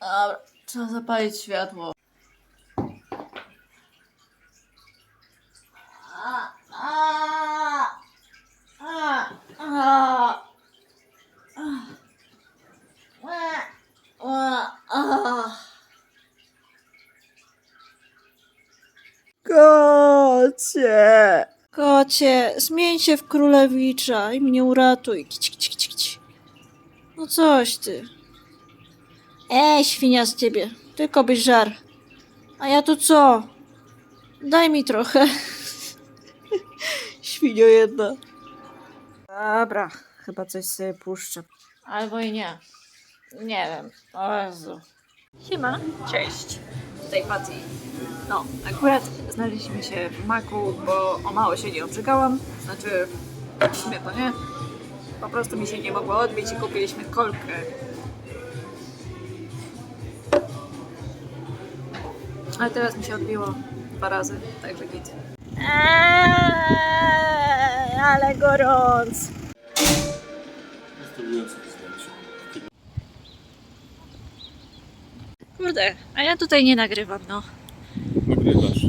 Dobra, trzeba zapalić światło. A, a, a, a, a, a. Kocie! Kocie, zmień się w królewicza i mnie uratuj. No coś ty. Ej, świnia z ciebie. Tylko byś żar. A ja tu co? Daj mi trochę. Świnio jedna. Dobra, chyba coś sobie puszczę. Albo i nie. Nie wiem. O Jezu. Siema. Cześć. Tutaj Patty. No, akurat znaleźliśmy się w maku, bo o mało się nie obrzygałam. Znaczy, w sumie to nie. Po prostu mi się nie mogło odbić i kupiliśmy kolkę. Ale teraz mi się odbiło dwa razy, także git. Eee, ale gorąc. Kurde, a ja tutaj nie nagrywam, no. Nagrywasz.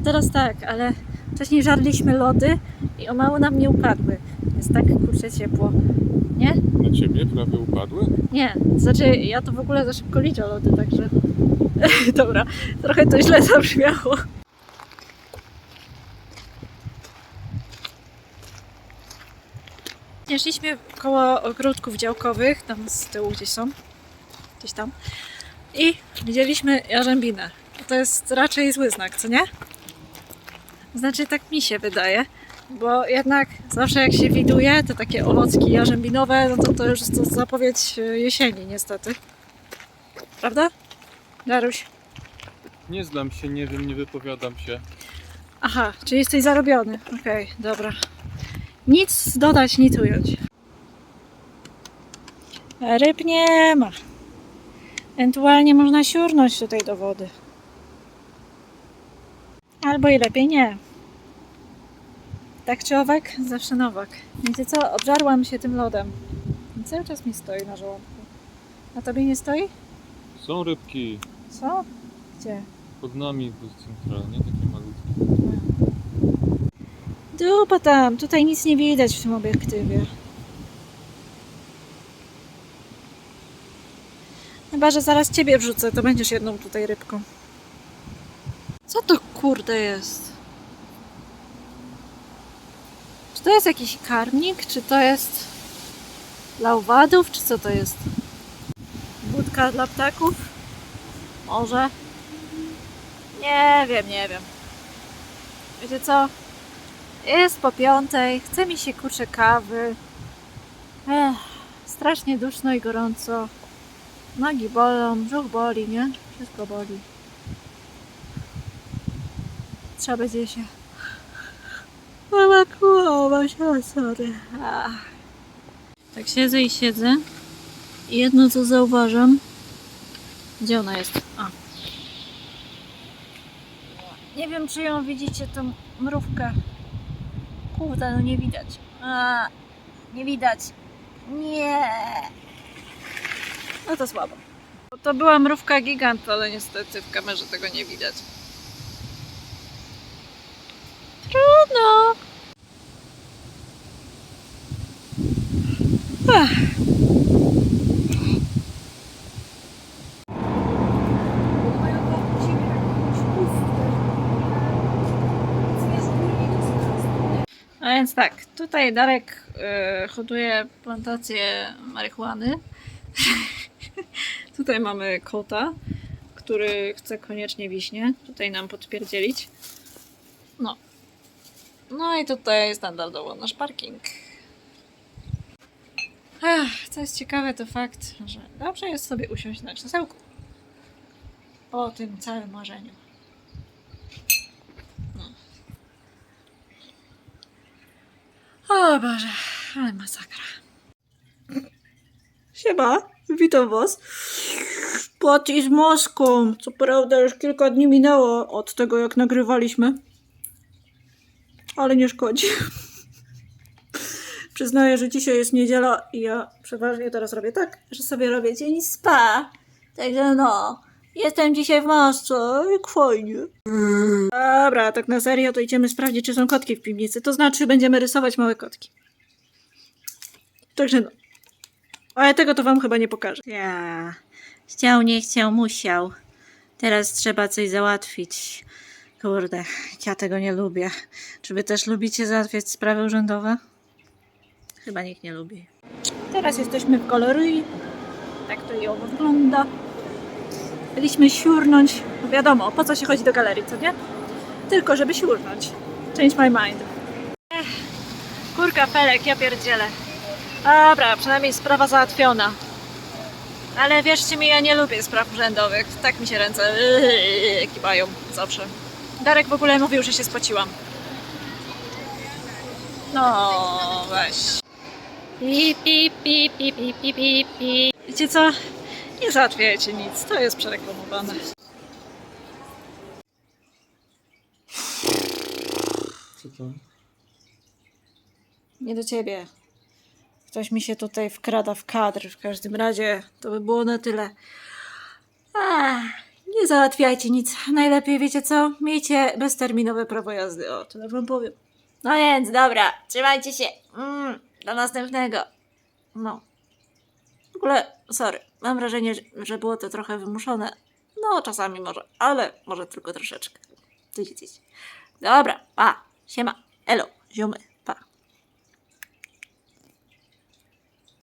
No teraz tak, ale wcześniej żarliśmy lody i o mało nam nie upadły. Jest tak kurczę ciepło. Nie? Na ciebie prawie upadły? Nie. Znaczy, ja to w ogóle za szybko liczę lody, także... Dobra, trochę to źle zabrzmiało. Szliśmy koło ogródków działkowych, tam z tyłu gdzieś są, gdzieś tam, i widzieliśmy jarzębinę. To jest raczej zły znak, co nie? Znaczy, tak mi się wydaje, bo jednak zawsze jak się widuje te takie owocki jarzębinowe, no to to już jest to zapowiedź e, jesieni niestety. Prawda? Daruś? Nie znam się, nie wiem, nie wypowiadam się. Aha, czyli jesteś zarobiony. Okej, dobra. Nic dodać, nic ująć. Ryb nie ma. Ewentualnie można siurnąć tutaj do wody. Albo i lepiej nie. Tak czy owak, zawsze nowak. Wiecie co? Obżarłam się tym lodem. Cały czas mi stoi na żołądku. A tobie nie stoi? Są rybki Co? Gdzie? pod nami centralnie, takie malutkie. Dupa tam, tutaj nic nie widać w tym obiektywie. Chyba, że zaraz ciebie wrzucę, to będziesz jedną tutaj rybką. Co to kurde jest? Czy to jest jakiś karmnik? Czy to jest dla owadów? Czy co to jest? Budka dla ptaków? Może? Nie wiem, nie wiem. Wiecie co? Jest po piątej, chce mi się kurczę kawy. Ech, strasznie duszno i gorąco. Nogi bolą, brzuch boli, nie? Wszystko boli. Trzeba będzie się... Ewakuować, o sorry. Tak siedzę i siedzę. I jedno co zauważam... Gdzie ona jest? A. Nie wiem, czy ją widzicie, tą mrówkę. Kurde, no nie widać. A, nie widać. Nie. No to słabo. Bo To była mrówka gigant, ale niestety w kamerze tego nie widać. A więc tak, tutaj Darek e, hoduje plantację marihuany. tutaj mamy kota, który chce koniecznie wiśnie. Tutaj nam podpierdzielić. No. No i tutaj standardowo nasz parking. Ach, co jest ciekawe, to fakt, że dobrze jest sobie usiąść na krzesełku. Po tym całym marzeniu. O Boże, ale masakra. Siema, Witam Was. Pati z maską. Co prawda już kilka dni minęło od tego, jak nagrywaliśmy. Ale nie szkodzi. Przyznaję, że dzisiaj jest niedziela i ja przeważnie teraz robię tak, że sobie robię dzień spa. Także no, jestem dzisiaj w masce, jak fajnie. Dobra, tak na serio to idziemy sprawdzić, czy są kotki w piwnicy. To znaczy, będziemy rysować małe kotki. Także no. Ale tego to wam chyba nie pokażę. Ja. Chciał, nie chciał, musiał. Teraz trzeba coś załatwić. Kurde, ja tego nie lubię. Czy wy też lubicie załatwiać sprawy urzędowe? Chyba nikt nie lubi. Teraz jesteśmy w galerii. Tak to i owo wygląda. Byliśmy siurnąć. No wiadomo, po co się chodzi do galerii, co nie? Tylko, żeby siurnąć. Change my mind. Ech, kurka, felek, ja pierdzielę. Dobra, przynajmniej sprawa załatwiona. Ale wierzcie mi, ja nie lubię spraw urzędowych. Tak mi się ręce yy, kiwają zawsze. Darek w ogóle mówił, że się spociłam. No, weź. Pi, pi, pi, pi, pi, pi, pi, pi. Wiecie co? Nie załatwiajcie nic, to jest przereklamowane. Co to? Nie do ciebie. Ktoś mi się tutaj wkrada w kadr. W każdym razie to by było na tyle. Ach, nie załatwiajcie nic. Najlepiej wiecie co? Miejcie bezterminowe prawo jazdy. O, tyle wam powiem. No więc, dobra. Trzymajcie się. Mm, do następnego. No. W ogóle, sorry. Mam wrażenie, że- było to trochę wymuszone. No, czasami może, ale może tylko troszeczkę. Tyś, tyś. Dobra, pa. Siema. Elo, ziomy.